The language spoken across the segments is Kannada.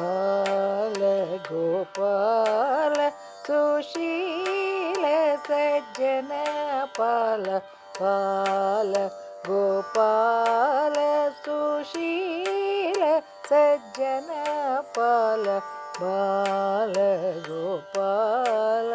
ಬಾಲ ಗೋಪಾಲ ಸುಶೀಲ ಸಜ್ಜನ ಪಾಲ ಪಾಲ ಗೋಪಾಲ ಸುಶೀಲ ಸಜ್ಜನ ಪಾಲ ಬಾಲ ಗೋಪಾಲ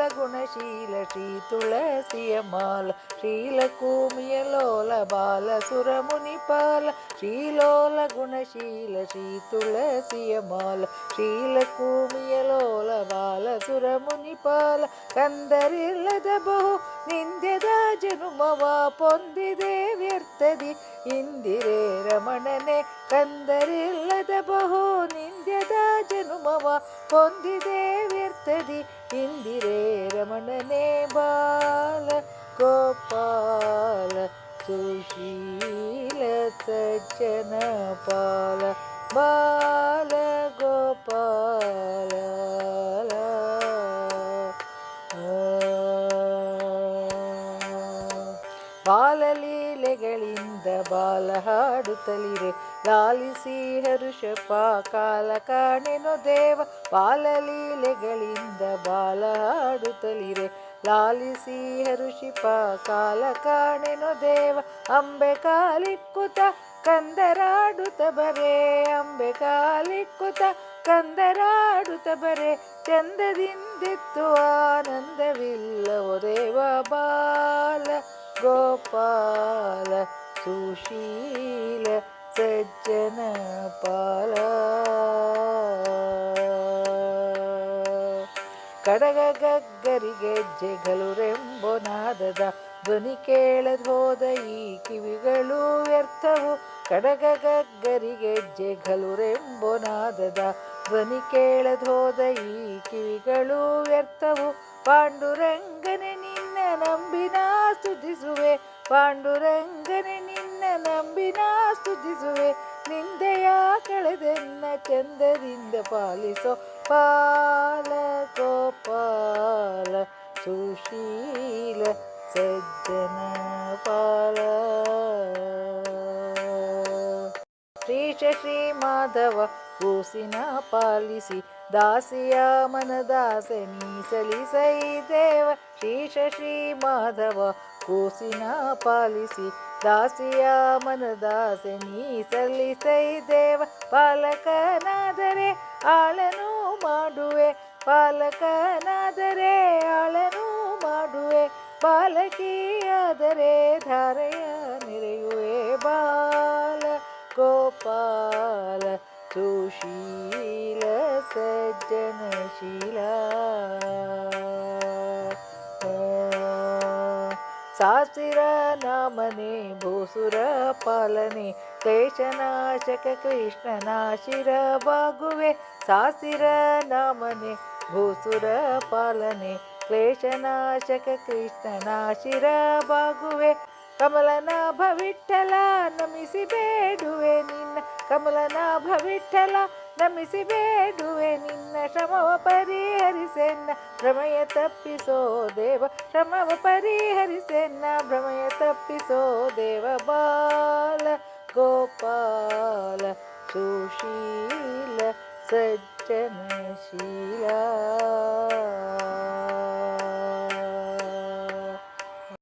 ಶ್ರೀಲೋಲ ಗುಣಶೀಲ ಶ್ರೀ ತುಳಸಿಯ ಮಾಲ ಶ್ರೀಲಕೂಮಿಯ ಲೋಲ ಬಾಲ ಸುರ ಮುನಿಪಾಲ ಶ್ರೀಲೋಲ ಗುಣಶೀಲ ಶ್ರೀ ತುಳಸಿಯ ಮಾಲ ಶ್ರೀಲಕೂಮಿಯ ಲೋಲ ಬಾಲ ಸುರ ಮುನಿಪಾಲ ಕಂದರಿಲ್ಲದ ಬಹು ನಿಂದ್ಯದ ಜನುಮವ ಪೊಂದಿದೆ ವ್ಯರ್ಥದಿ ಇಂದಿರೇ ರಮಣನೆ ಕಂದರಿಲ್ಲದ ಬಹು ನಿಂದ್ಯದ ಜನುಮವ ಹೊಂದಿದೆ ವ್ಯರ್ಥದಿ ಇಂದಿರೇ ರಮಣನೆ ಬಾಲ ಗೋಪಾಲ ಸುಶೀಲ ಸಜ್ಜನ ಪಾಲ ಬಾಲ ಗೋಪಾಲ ಬಾಲಲೀಲೆಗಳಿಂದ ಬಾಲ ಹಾಡುತ್ತಲಿರೆ. ಲಾಲಿಸಿ ಹರುಷಪ ಕಾಲ ಕಾಣೆನು ದೇವ ಬಾಲಲೀಲೆಗಳಿಂದ ಬಾಲ ಹಾಡುತ್ತಲಿರೆ. ಲಾಲಿಸಿ ಹರುಷಿಪ ಕಾಲ ಕಾಣೆನು ದೇವ, ಅಂಬೆ ಕಾಲಿಕ್ಕುತ ಕಂದರಾಡುತ್ತ ಬರೇ. ಅಂಬೆ ಕಾಲಿಕ್ಕುತ ಕಂದರಾಡುತ್ತ ಬರೆ. ಚಂದದಿಂದಿತ್ತು ಆನಂದವಿಲ್ಲವೋ ದೇವ, ಬಾಲ ಗೋಪಾಲ, ಸುಶೀಲ, ಸಜ್ಜನ ಪಾಲ. ಕಡಗ ಗಗ್ಗರಿಗೆ ಜೆಗಲುರೆಂಬೊ ನಾದದ ಧ್ವನಿ ಕೇಳದ್ ಹೋದ ಈ ಕಿವಿಗಳು ವ್ಯರ್ಥವು. ಕಡಗ ಗಗ್ಗರಿಗೆ ಜೆಗಲುರೆಂಬೊ ನಾದದ ಧ್ವನಿ ಕೇಳದ್ ಹೋದ ಈ ಕಿವಿಗಳು ವ್ಯರ್ಥವು. ಪಾಂಡುರಂಗನೆ ನಿನ್ನ ನಂಬಿನ? ಸ್ತುತಿಸುವೆ ಪಾಂಡುರಂಗನೆ ನಿನ್ನ ನಂಬಿನ ಸ್ತುತಿಸುವೆ. ನಿಂದೆಯ ಕಳೆದೆನ್ನ ಚಂದದಿಂದ ಪಾಲಿಸೋ ಪಾಲ ಗೋಪಾಲ ಸುಶೀಲ ಸಜ್ಜನ ಪಾಲ. ಶ್ರೀ ಶ್ರೀ ಮಾಧವ ಕೂಸಿನ ಪಾಲಿಸಿ ದಾಸಿಯ ಮನದಾಸೆ ನೀಸಲಿಸೈ ದೇವ ಶ್ರೀ ಮಾಧವ, ಕೂಸಿನ ಪಾಲಿಸಿ ದಾಸಿಯ ಮನದಾಸೆ ನೀಸಲಿಸೈ ದೇವ, ಪಾಲಕನಾದರೆ ಆಳನು ಮಾಡುವೆ, ಪಾಲಕನಾದರೆ ಆಳನು ಮಾಡುವೆ ಬಾಲಕಿಯಾದರೆ ಧಾರೆಯ ನೆರೆಯುವೆ ಬಾಲ, ಗೋಪಾಲ. ಸುಶೀಲ ಸಜ್ಜನಶೀಲ. ಸಾಸಿರ ನಾಮನೆ, ಭೂಸುರ ಪಾಲನೆ, ಕ್ಲೇಶನಾಶಕ ಕೃಷ್ಣನ ಶಿರ ಬಾಗುವೆ. ಸಾಸಿರ ನಾಮನೆ, ಭೂಸುರ ಪಾಲನೆ, ಕ್ಲೇಶನಾಶಕ ಕೃಷ್ಣನ ಶಿರ ಬಾಗುವೆ. ಕಮಲನಾಭ ವಿಠಲ ನಮಿಸಿ ಬೇಡುವೆ ನಿನ್ನ ಕಮಲನಾಭ ವಿಠಲ ನಮಿಸಿ ಬೇಡುವೆ ನಿನ್ನ ಶ್ರಮವ ಪರಿಹರಿಸೆನ್ನ ಭ್ರಮಯ ತಪ್ಪಿಸೋ ದೇವ ಶ್ರಮವ ಪರಿಹರಿಸೆನ್ನ ಭ್ರಮಯ ತಪ್ಪಿಸೋ ದೇವ ಬಾಲ ಗೋಪಾಲ ಸುಶೀಲ ಸಜ್ಜನಶೀಲ